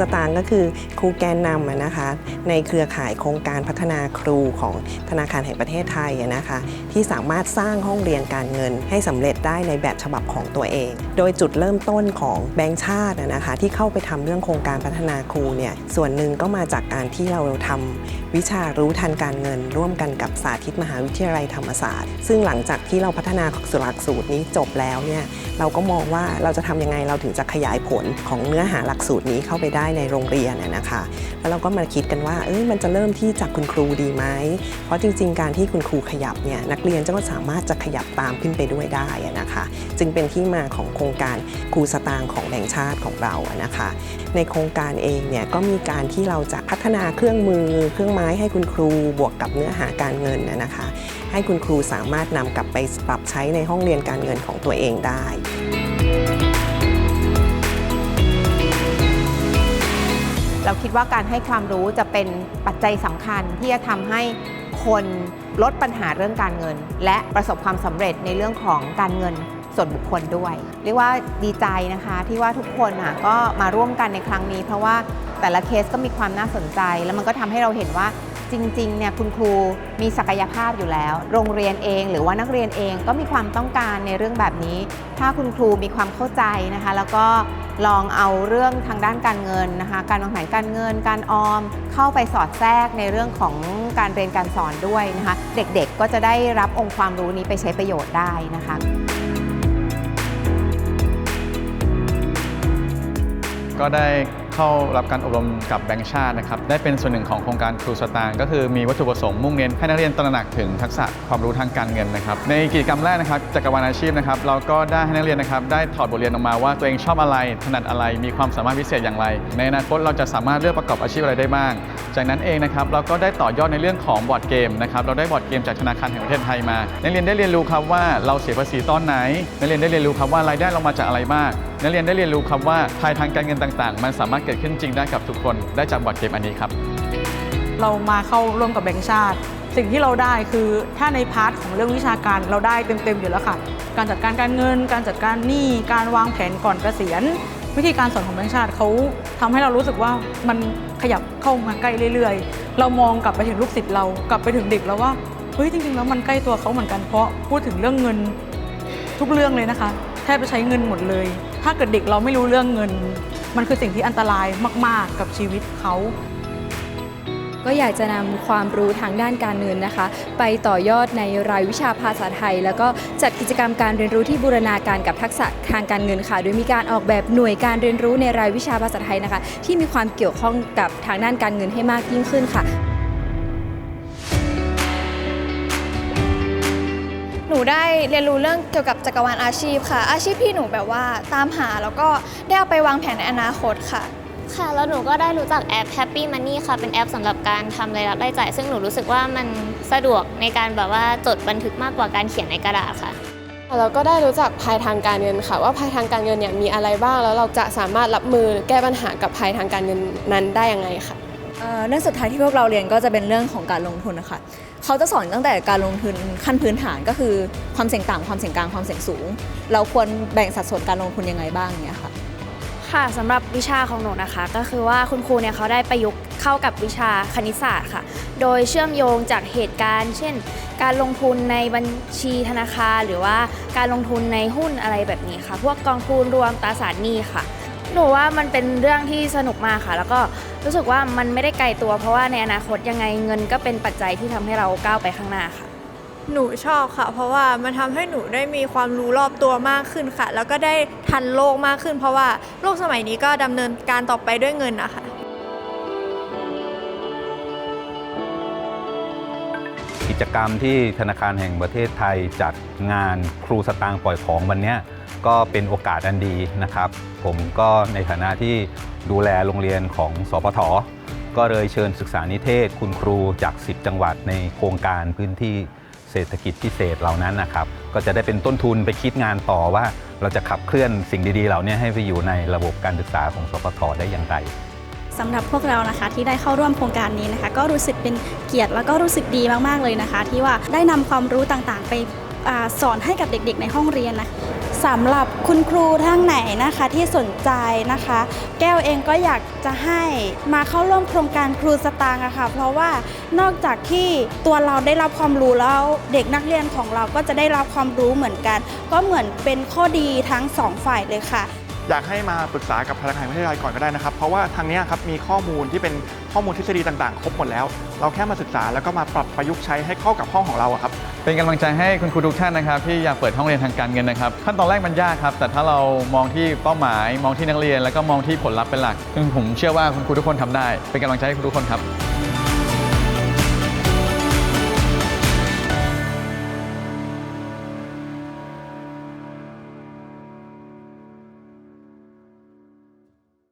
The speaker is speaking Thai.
สตางก็คือครูแกนนำนะคะในเครือข่ายโครงการพัฒนาครูของธนาคารแห่งประเทศไทยนะคะที่สามารถสร้างห้องเรียนการเงินให้สำเร็จได้ในแบบฉบับของตัวเอง โดยจุดเริ่มต้นของแบงก์ชาตินะคะที่เข้าไปทำเรื่องโครงการพัฒนาครูเนี่ยส่วนหนึ่งก็มาจากการที่เราทำวิชารู้ทันการเงิน ร่วมกันกับสาธิตมหาวิทยาลัยธรรมศาสตร์ ซึ่งหลังจากที่เราพัฒนาหลักสูตรนี้จบแล้วเนี่ยเราก็มองว่าเราจะทำยังไงเราถึงจะขยายผลของเนื้อหาหลักสูตรนี้เข้าไปได้ในโรงเรียนน่ะนะคะ แล้วเราก็มาคิดกันว่าเอ้ยมันจะเริ่มที่จากคุณครูดีไหมเพราะจริง ๆ การที่คุณครูขยับเนี่ยนักเรียนก็สามารถจะขยับตามขึ้นไปด้วยได้นะคะ จึงเป็นที่มาของโครงการครูสตางค์ของแบงค์ชาติของเราอะนะคะ ในโครงการเองเนี่ยก็มีการที่เราจะพัฒนาเครื่องมือ เครื่องไม้ให้คุณครูบวกกับเนื้อหาการเงินนะคะ ให้คุณครูสามารถนำกลับไปปรับใช้ในห้องเรียนการเงินของตัวเองได้เราคิดว่าการให้ความรู้จะเป็นปัจจัยสำคัญที่จะทำให้คนลดปัญหาเรื่องการเงิน และประสบความสำเร็จในเรื่องของการเงินส่วนบุคคลด้วย เรียกว่าดีใจนะคะที่ว่าทุกคนอะก็มาร่วมกันในครั้งนี้ เพราะว่าแต่ละเคสก็มีความน่าสนใจ แล้วมันก็ทำให้เราเห็นว่า จริงๆเนี่ยคุณครูมีศักยภาพอยู่แล้ว โรงเรียนเองหรือว่านักเรียนเองก็มีความต้องการในเรื่องแบบนี้ ถ้าคุณครูมีความเข้าใจนะคะ แล้วก็ลองเอาเรื่องทางด้านการเงินนะคะ การวางแผนการเงิน การออม เข้าไปสอดแทรกในเรื่องของการเรียนการสอนด้วยนะคะ เด็กๆก็จะได้รับองค์ความรู้นี้ไปใช้ประโยชน์ได้นะคะก็ได้ เข้ารับการอบรมกับแบงค์ชาตินะครับได้เป็นส่วนหนึ่งของโครงการครูสตางค์ก็คือมีวัตถุประสงค์มุ่งเน้นให้นักเรียนตระหนักถึงทักษะความรู้ทางการเงินนะครับในกิจกรรมแรกนะครับจักรวาลอาชีพนะครับเราก็ได้ให้นักเรียนนะครับได้ถอดบทเรียนออกมาว่าตัวเองชอบอะไรถนัดอะไรมีความสามารถพิเศษอย่างไร ในอนาคตเราจะสามารถเลือกประกอบอาชีพอะไรได้บ้าง จากนั้นเองนะครับเราก็ได้ต่อยอดในเรื่องของบอร์ดเกมนะครับเราได้บอร์ดเกมจากธนาคารแห่งประเทศไทยมา นักเรียนได้เรียนรู้ครับว่าเราเสียภาษีตอนไหนนักเรียนได้เรียนรู้ครับว่ารายได้เรามาจากอะไรบ้าง นักเรียนได้เรียนรู้ครับว่าภายทางการเงินต่างๆ มันสามารถเกิดขึ้นจริงได้กับทุกคนได้จากบอร์ดเกมอันนี้ครับ เรามาเข้าร่วมกับแบงค์ชาติ สิ่งที่เราได้คือถ้าในพาร์ทของเรื่องวิชาการเราได้เต็มๆอยู่แล้วค่ะ การจัดการการเงิน การจัดการหนี้การวางแผนก่อนเกษียณวิธีการสอนของแบงค์ชาติเขาทำให้เรารู้สึกว่ามันขยับเข้ามาใกล้เรื่อยๆ เรามองกลับไปถึงลูกศิษย์เรากลับไปถึงเด็กแล้วว่าเฮ้ยจริงๆแล้วมันใกล้ตัวเขาเหมือนกันเพราะพูดถึงเรื่องเงินทุกเรื่องเลยนะคะ แทบจะใช้เงินหมดเลย ถ้าเกิดเด็กเราไม่รู้เรื่องเงิน มันคือสิ่งที่อันตรายมาก ๆ กับชีวิตเขาก็อยากจะนำความรู้ทางด้านการเงินนะคะ ไปต่อยอดในรายวิชาภาษาไทย แล้วก็จัดกิจกรรมการเรียนรู้ที่บูรณาการกับทักษะทางการเงินค่ะ โดยมีการออกแบบหน่วยการเรียนรู้ในรายวิชาภาษาไทยนะคะ ที่มีความเกี่ยวข้องกับทางด้านการเงินให้มากยิ่งขึ้นค่ะ นูได้เรียนรู้เรื่องเกี่ยวกับจักรวาลอาชีพค่ะ อาชีพที่หนูแบบว่าตามหาแล้วก็ได้เอาไปวางแผนในอนาคตค่ะ ค่ะ แล้วหนูก็ได้รู้จักแอป Happy Money ค่ะ เป็นแอปสำหรับการทำรายรับรายจ่าย ซึ่งหนูรู้สึกว่ามันสะดวกในการแบบว่าจดบันทึกมากกว่าการเขียนในกระดาษค่ะ เราก็ได้รู้จักภัยทางการเงินค่ะ ว่าภัยทางการเงินเนี่ยมีอะไรบ้างแล้วเราจะสามารถรับมือแก้ปัญหากับภัยทางการเงินนั้นได้ยังไงค่ะ เอ่อเรื่องสุดท้ายที่พวกเราเรียนก็จะเป็นเรื่องของการลงทุนนะคะเขาจะสอนตั้งแต่การลงทุนขั้นพื้นฐานก็คือความเสี่ยงต่ำความเสี่ยงกลางความเสี่ยงสูง เราควรแบ่งสัดส่วนการลงทุนยังไงบ้างเนี่ยค่ะค่ะสำหรับวิชาของหนูนะคะ ก็คือว่าคุณครูเนี่ยเขาได้ประยุกต์เข้ากับวิชาคณิตศาสตร์ค่ะ โดยเชื่อมโยงจากเหตุการณ์ เช่น การลงทุนในบัญชีธนาคาร หรือว่าการลงทุนในหุ้นอะไรแบบนี้ค่ะ พวกกองทุนรวมตราสารหนี้ค่ะ หนูว่ามันเป็นเรื่องที่สนุกมากค่ะ แล้วก็รู้สึกว่ามันไม่ได้ไกลตัว เพราะว่าในอนาคตยังไงเงินก็เป็นปัจจัยที่ทำให้เราก้าวไปข้างหน้าค่ะ หนูชอบค่ะ เพราะว่ามันทำให้หนูได้มีความรู้รอบตัวมากขึ้นค่ะ แล้วก็ได้ทันโลกมากขึ้น เพราะว่าโลกสมัยนี้ก็ดำเนินการต่อไปด้วยเงินนะคะ กิจกรรมที่ธนาคารแห่งประเทศไทยจัดงานครูสตางค์ปล่อยของวันนี้ก็เป็นโอกาสอันดีนะครับ ผมก็ในฐานะที่ดูแลโรงเรียนของสพทก็เลยเชิญศึกษานิเทศคุณครูจาก 10 จังหวัดในโครงการพื้นที่เศรษฐกิจพิเศษเหล่านั้นนะครับ ก็จะได้เป็นต้นทุนไปคิดงานต่อว่า เราจะขับเคลื่อนสิ่งดีๆ เหล่านี้ให้ไปอยู่ในระบบการศึกษาของสพทได้อย่างไร สำหรับพวกเรานะคะที่ได้เข้าร่วมโครงการนี้นะคะ ก็รู้สึกเป็นเกียรติแล้วก็รู้สึกดีมากๆเลยนะคะ ที่ว่าได้นำความรู้ต่างๆ ไปอสอนให้กับเด็กๆ ในห้องเรียนนะสำหรับคุณครูท่านไหนนะคะที่สนใจนะคะ แก้วเองก็อยากจะให้มาเข้าร่วมโครงการครูสตางค์อะค่ะเพราะว่านอกจากที่ตัวเราได้รับความรู้แล้วเด็กนักเรียนของเราก็จะได้รับความรู้เหมือนกัน ก็เหมือนเป็นข้อดีทั้งสองฝ่ายเลยค่ะ อยากให้มาปรึกษากับธนาคารประเทศไทยก่อนก็ได้นะครับ เพราะว่าทางนี้ครับมีข้อมูลที่เป็นข้อมูลทฤษฎีต่างๆ ครบหมดแล้ว เราแค่มาศึกษาแล้วก็มาปรับประยุกต์ใช้ให้เข้ากับห้องของเราครับ เป็นกำลังใจให้คุณครูทุกท่านนะครับที่อยากเปิดห้องเรียนทางการเงินนะครับขั้นตอนแรกมันยากครับ แต่ถ้าเรามองที่เป้าหมาย มองที่นักเรียน แล้วก็มองที่ผลลัพธ์เป็นหลักซึ่งผมเชื่อว่าคุณครูทุกคนทำได้ เป็นกำลังใจให้คุณทุกคนครับ